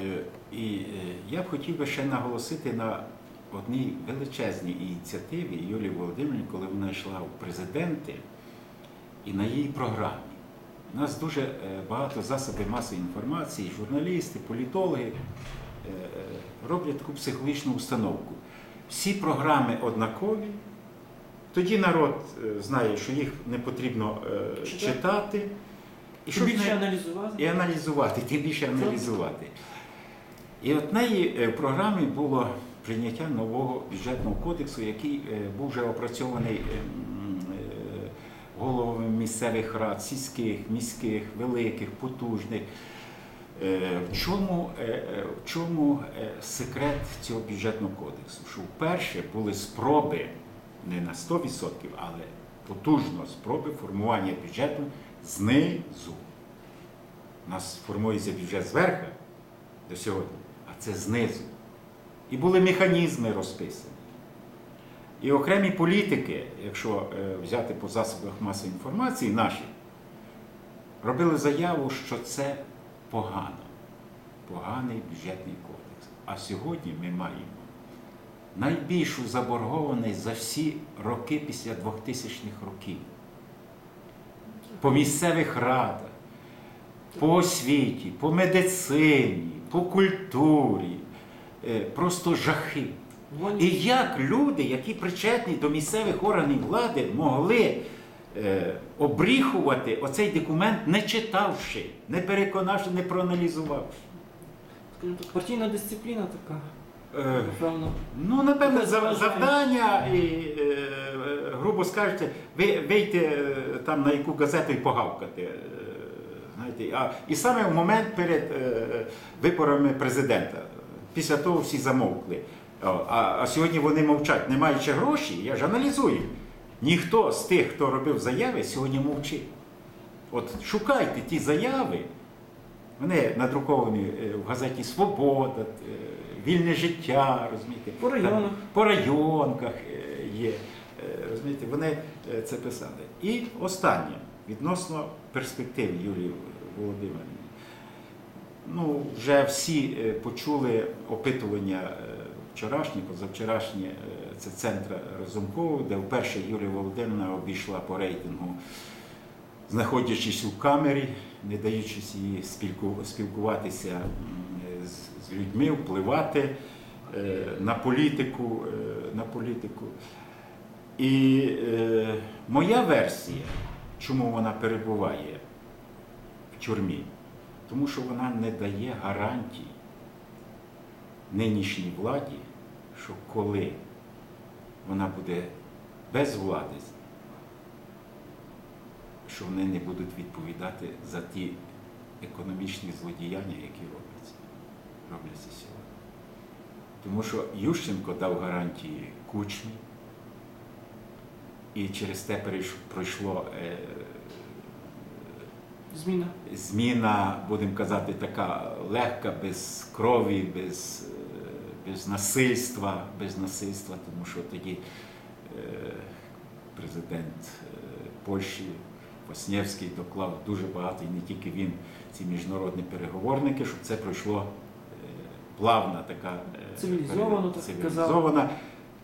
Е, І е, я б хотів би ще наголосити на одній величезній ініціативі Юлії Володимирівни, коли вона йшла у президенти і на її програмі. У нас дуже е, багато засобів масової інформації, журналісти, політологи роблять таку психологічну установку. Всі програми однакові, тоді народ знає, що їх не потрібно Читати. І щоб більше не- аналізувати. і аналізувати, тим більше аналізувати. І от неї е, в програмі було прийняття нового бюджетного кодексу, який е, був вже опрацьований е, м, е, головами місцевих рад, сільських, міських, великих, потужних. В чому, в чому секрет цього бюджетного кодексу? Що вперше були спроби не на 100%, але потужно спроби формування бюджету знизу. У нас формується бюджет зверху до сьогодні, це знизу. І були механізми розписані. І окремі політики, якщо е, взяти по засобах масової інформації наші, робили заяву, що це погано, поганий бюджетний кодекс. А сьогодні ми маємо найбільшу заборгованість за всі роки після 2000-х років. По місцевих радах, по освіті, по медицині, по культурі. Е, Просто жахи. І як люди, які причетні до місцевих органів влади, могли е, обріхувати оцей документ, не читавши, не переконавши, не проаналізувавши. Скажімо так, партійна дисципліна така, Е, напевно. Ну, напевно, завдання, і, е, грубо скажете, ви вийти там на яку газету і погавкати. Е, Знаєте, а, і саме в момент перед е, виборами президента. Після того всі замовкли. А, а сьогодні вони мовчать, не маючи грошей, я ж аналізую. Ніхто з тих, хто робив заяви, сьогодні мовчить. От шукайте ті заяви, вони надруковані е, в газеті Свобода, е, Вільне життя, розумієте. По районах. По районках е, є. е, Розумієте, вони е, це писали. І останнє, відносно перспектив Юлії Володимирівни. Ну, вже всі е, почули опитування е, вчорашнє, позавчорашнє, е, це центр Разумкова, де вперше Юлія Володимирівна обійшла по рейтингу, знаходячись у камері, не даючись їй спілку- спілкуватися з, людьми, впливати на політику. на політику. І моя версія, чому вона перебуває в тюрмі, тому що вона не дає гарантій нинішній владі, що коли вона буде без влади, що вони не будуть відповідати за ті економічні злодіяння, які робляться, робляться сьогодні. Тому що Ющенко дав гарантії кучмі, і через те пройшло е, Зміна. зміна, будемо казати, така легка, без крові, без, е, без насильства, без насильства, тому що тоді е, президент Польщі Воснєвський доклав дуже багато, і не тільки він, ці міжнародні переговорники, щоб це пройшло плавна така Цивілізовано, так цивілізована.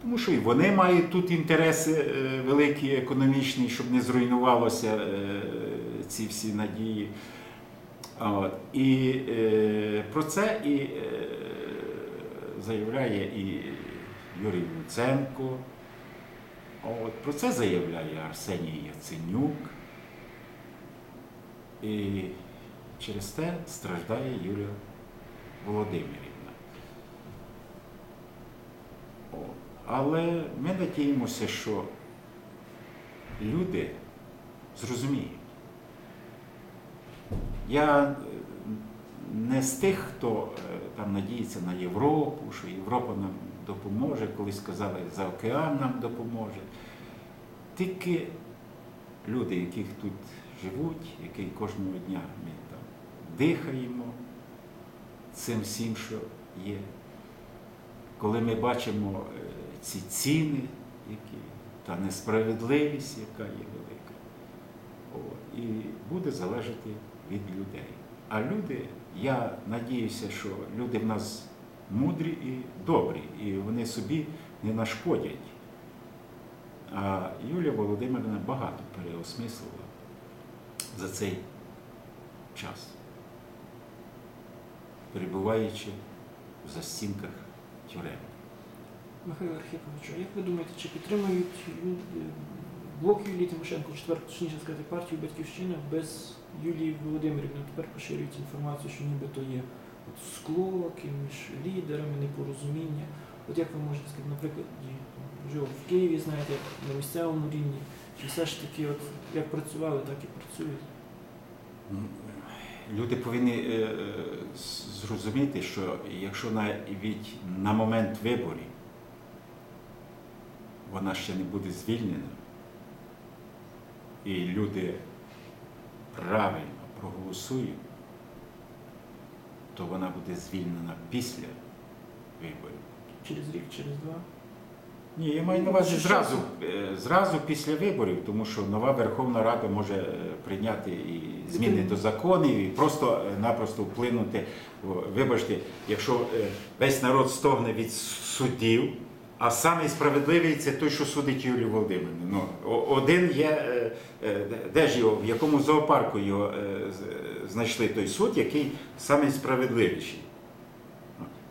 Тому що і вони мають тут інтереси е, великі, економічні, щоб не зруйнувалося е, ці всі надії. От. І е, про це і заявляє і Юрій Луценко. От. Про це заявляє Арсеній Яценюк. І через те страждає Юлія Володимирівна. О, Але ми надіємося, що люди зрозуміють. Я е, не з тих, хто е, там надіється на Європу, що Європа нам допоможе, колись сказали, за океан нам допоможе. Тільки люди, яких тут живуть, які кожного дня ми там дихаємо цим всім, що є коли ми бачимо е, ці ціни, які, та несправедливість, яка є велика, О, і буде залежати від людей. А люди Я надіюся, що люди в нас мудрі і добрі, і вони собі не нашкодять. А Юлія Володимирівна багато переосмислила за цей час, перебуваючи в застінках тюрем. Михайло Архиповичу, як ви думаєте, чи підтримують блок Юлії Тимошенко, четверту, точніше сказати, партію Батьківщина без Юлії Володимирівни? Тепер поширюють інформацію, що нібито є от склоки між лідерами, непорозуміння. От як ви можете сказати, наприклад, вже в Києві, знаєте, на місцевому рівні, чи все ж таки, от як працювали, так і працюють? Ну, Люди повинні е, е, зрозуміти, що якщо навіть на момент виборів вона ще не буде звільнена, і люди правильно проголосують, то вона буде звільнена після виборів. Через рік, через два? Ні, я маю на увазі зразу, е, зразу після виборів, тому що нова Верховна Рада може е, прийняти і зміни до законів, і просто-напросто вплинути. Вибачте, якщо е, весь народ стогне від суддів, а самий справедливий це той, що судить Юлію Володимирівну. Ну, один є, е, е, де ж його, в якому зоопарку його е, знайшли той суд, який самий справедливіший.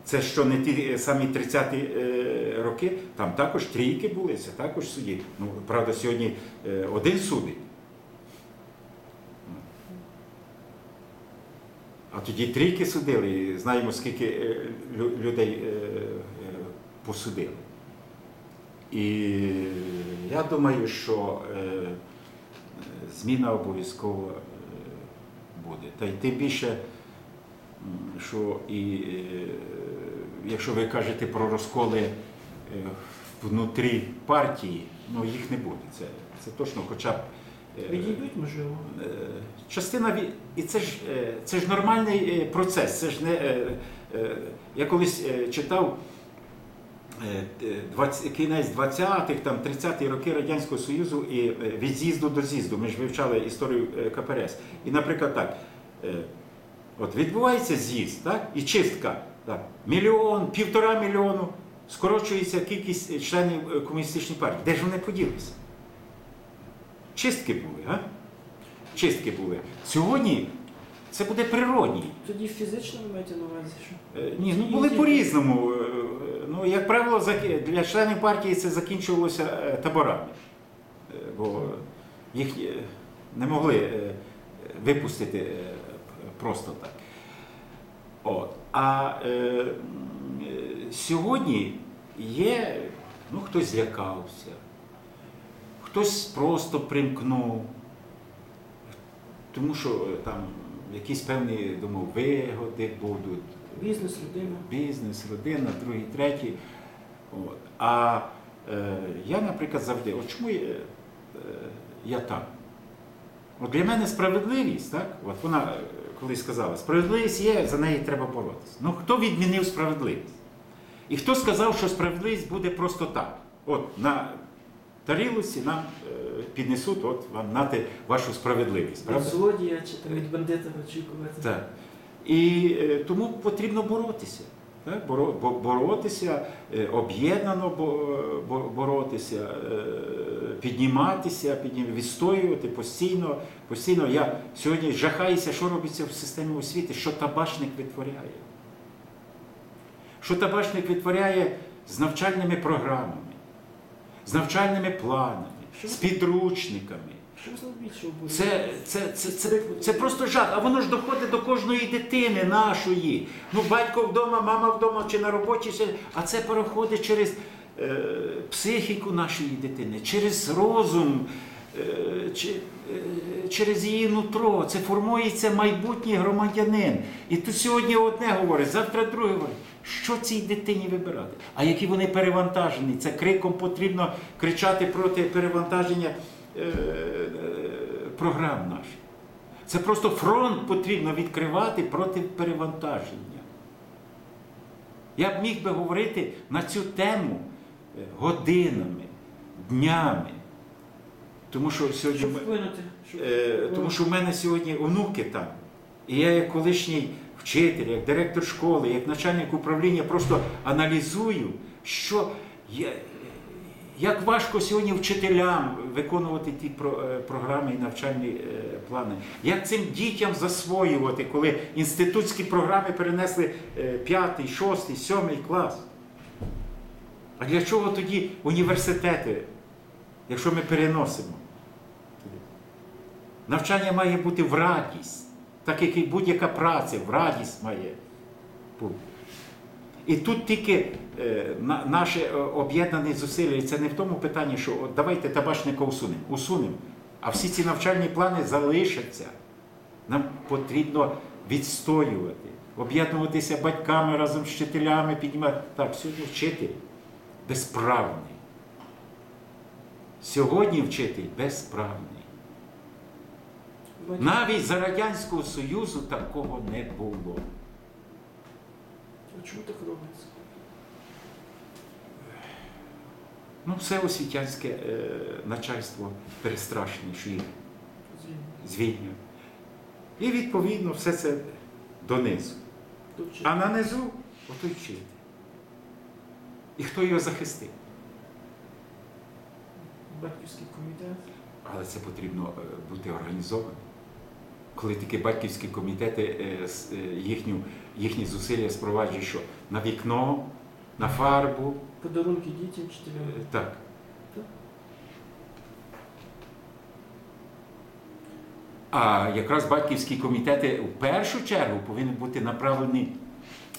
Це що не ті самі 30-ті е, роки, там також трійки були, це також судді. Ну, правда, сьогодні один судить. А тоді трійки судили, і знаємо, скільки людей посудили. І я думаю, що е, зміна обов'язково е, буде. Та й тим більше, що і е, якщо ви кажете про розколи внутрі партії, ну їх не буде. Це, це точно, хоча б. Відійдуть, можливо. Частина від... і це ж це ж нормальний процес. Це ж не я колись читав 20 кінець 20-х, там 30-ті роки Радянського Союзу і е, від з'їзду до з'їзду. Ми ж вивчали історію е, КПРС. І, наприклад, так. е, От відбувається з'їзд, так? і чистка. Так. Мільйон, півтора мільйону, скорочується кількість е, членів е, комуністичної партії. Де ж вони поділися? Чистки були, а? Чистки були. Сьогодні це буде природній. Тоді фізично ви маєте на увазі, що? Е, Ні, ну були по-різному. Ну, як правило, для членів партії це закінчувалося е, таборами. Е, Бо їх е, не могли випустити просто так. От. А е, сьогодні є, ну, хтось злякався, хтось просто примкнув, тому що там якісь певні думав, вигоди будуть Бізнес, людина. бізнес, родина, другий, третій. От. А е, я, наприклад, завжди, от чому я, е, я там? От для мене справедливість, так? От вона е, колись сказала, справедливість є, за неї треба боротися. Ну хто відмінив справедливість? І хто сказав, що справедливість буде просто так? От на тарілці нам е, піднесуть, от вам нати вашу справедливість. Від Правда? злодія чи там від бандита очікувати. Так. І е, тому потрібно боротися. Бо- боротися, е, об'єднано бо- бо- боротися, е, підніматися, піднім, відстоювати постійно. постійно. Я сьогодні жахаюся, що робиться в системі освіти, що табачник витворяє. Що табачник витворяє з навчальними програмами, з навчальними планами, з підручниками. Це, це, це, це, це просто жах. А воно ж доходить до кожної дитини нашої. Ну, батько вдома, мама вдома чи на роботі, а це переходить через е, психіку нашої дитини, через розум, е, чи, е, через її нутро. Це формується майбутній громадянин. І тут сьогодні одне говорить, завтра друге говорить. Що цій дитині вибирати? А які вони перевантажені? Це криком потрібно кричати проти перевантаження програм наших. Це просто фронт потрібно відкривати проти перевантаження. Я б міг би говорити на цю тему е, годинами, днями. Тому що сьогодні. Щоб вплинути. Щоб... Е, тому що в мене сьогодні онуки там. І я, як колишній вчитель, як директор школи, як начальник управління, просто аналізую, що є, як важко сьогодні вчителям виконувати ті е, програми і навчальні е, плани. Як цим дітям засвоювати, коли інститутські програми перенесли е, п'ятий, шостий, сьомий клас? А для чого тоді університети, якщо ми переносимо? Навчання має бути в радість, так як і будь-яка праця в радість має бути. І тут тільки е, на, наше е, об'єднані зусилля, і це не в тому питанні, що от, давайте табачника усунемо. Усунемо. А всі ці навчальні плани залишаться. Нам потрібно відстоювати, об'єднуватися батьками разом з вчителями, піднімати. Так, сьогодні вчитель безправний. Сьогодні вчитель безправний. Навіть за Радянського Союзу такого не було. Чому так робиться? Ну, все освітянське е, начальство перестрашене, що їх звільнюють. І відповідно все це донизу. А на низу отой вчитель. І хто його захистив? Батьківський комітет. Але це потрібно е, бути організованим. Коли такі батьківські комітети е, е, їхню, їхні зусилля спроваджують, що на вікно, на фарбу, Подарунки дітям, вчителям. так. А якраз батьківські комітети в першу чергу повинні бути направлені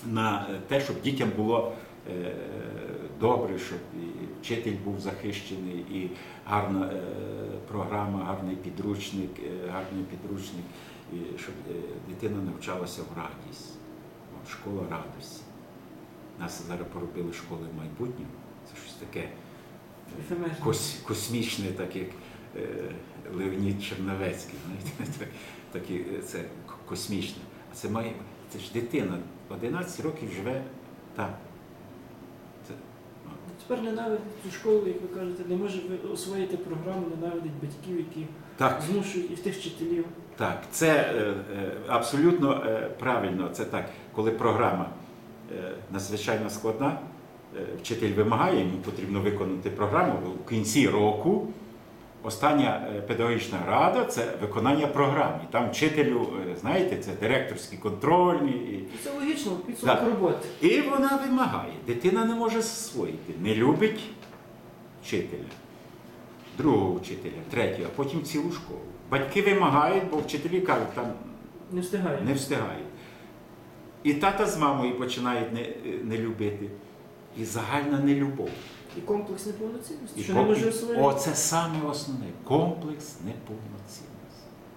на е, те, щоб дітям було е, добре, щоб і вчитель був захищений, і гарна е, програма, гарний підручник, гарний підручник, і щоб дитина навчалася в радість. Школа радості. Нас зараз поробили школи майбутнього. Це щось таке кос, космічне, так як е, Леонід Черновецький. Знаєте, так, так е, це космічне. А це має це ж дитина 11 років живе там. Це, ну, Тепер ненавидить цю школу, як ви кажете, не може освоїти програму, ненавидить батьків, які так, змушують і в тих вчителів. так, це е, е, абсолютно е, правильно. Це так, коли програма надзвичайно складна, вчитель вимагає, йому потрібно виконати програму в кінці року. Остання педагогічна рада це виконання програми. Там вчителю, знаєте, це директорські контрольні. І це логічно, підсумок роботи. і вона вимагає. Дитина не може засвоїти, не любить вчителя, другого вчителя, третього, а потім цілу школу. Батьки вимагають, бо вчителі кажуть, там Не встигає. не встигають. І тата з мамою починають не, не любити. І загальна нелюбов. І комплекс неповноцінності, І що не може комплекс- освоїти. Оце саме основне комплекс неповноцінності.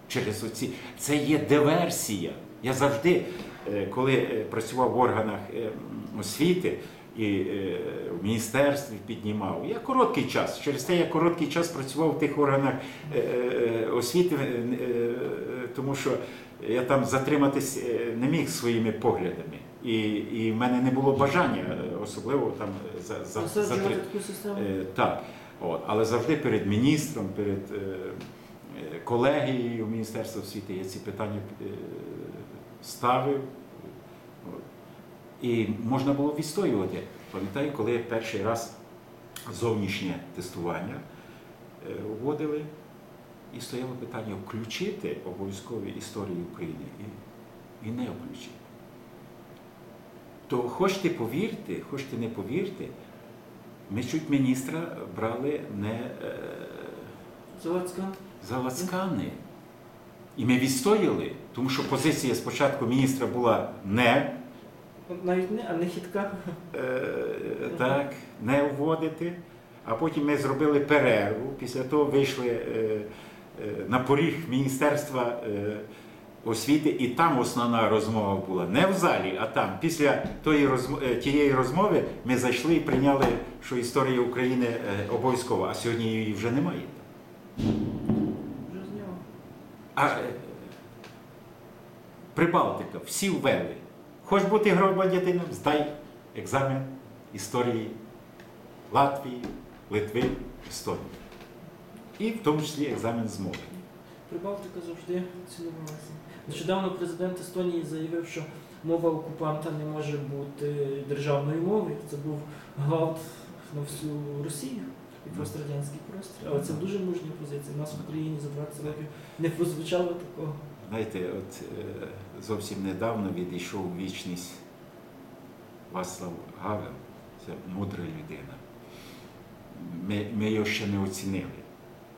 Через оці це є диверсія. Я завжди, е, коли е, працював в органах е, освіти і е, в міністерстві піднімав, я короткий час. Через те я короткий час працював в тих органах е, е, освіти, тому що я там затриматись не міг своїми поглядами. І, і в мене не було бажання, особливо там е, за, за, Насаджувати таку систему. Так, от, але завжди перед міністром, перед колегією Міністерства освіти я ці питання ставив. І можна було відстоювати. Пам'ятаю, коли перший раз зовнішнє тестування е, вводили, і стояло питання включити обов'язкові історії України і, і не включити. То хочете повірте, хочете не повірте, ми чуть міністра брали не е, Заводська. за. І ми відстояли, тому що позиція спочатку міністра була не, Навіть не, а не хитка. е, так, не вводити, а потім ми зробили перерву. Після того вийшли е, е, на поріг Міністерства е, освіти, і там основна розмова була не в залі, а там. Після тої розм- е, тієї розмови ми зайшли і прийняли, що історія України е, обов'язкова, а сьогодні її вже немає. А е, Прибалтика, всі ввели. Хоч бути громадянином, здай екзамен історії Латвії, Литви, Естонії. І в тому числі екзамен з мови. Прибалтика завжди цінувалася. Нещодавно президент Естонії заявив, що мова окупанта не може бути державною мовою. Це був гвалт на всю Росію і пострадянський простір. Але це дуже мужня позиція. У нас в Україні за 20 років не прозвучало такого. Знаєте, от е, зовсім недавно відійшов у вічність Вацлав Гавел, це мудра людина. Ми, ми його ще не оцінили.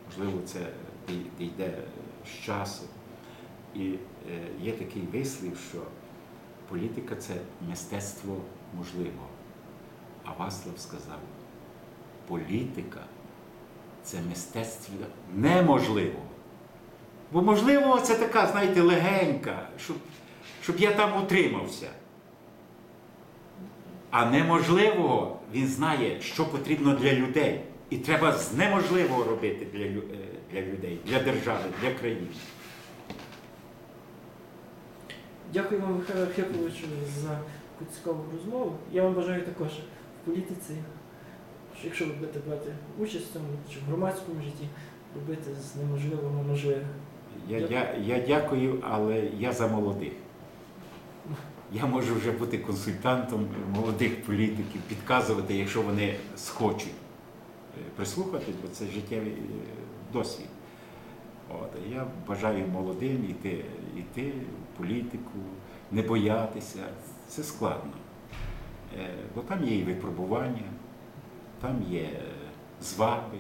Можливо, це дій- дійде з часу. І е, є такий вислів, що політика це мистецтво можливого. А Вацлав сказав, політика це мистецтво неможливого. Бо можливо, це така, знаєте, легенька, щоб, щоб я там утримався. А неможливого він знає, що потрібно для людей. І треба з неможливого робити для, е, для людей, для держави, для країни. Дякую вам, Михайло Архиповичу, за цікаву розмову. Я вам бажаю також в політиці, що якщо ви будете брати участь в цьому чи в громадському житті, робити з неможливого можливе. Я, я, я дякую, але я за молодих. Я можу вже бути консультантом молодих політиків, підказувати, якщо вони схочуть е, прислухатись, бо це життєвий е, досвід. От, я бажаю молодим йти, йти в політику, не боятися. Це складно. Е, Бо там є і випробування, там є зваби,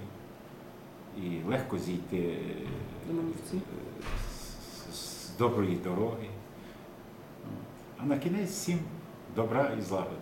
і легко зійти З- доброї дороги. А на кінець всім добра і злагоди.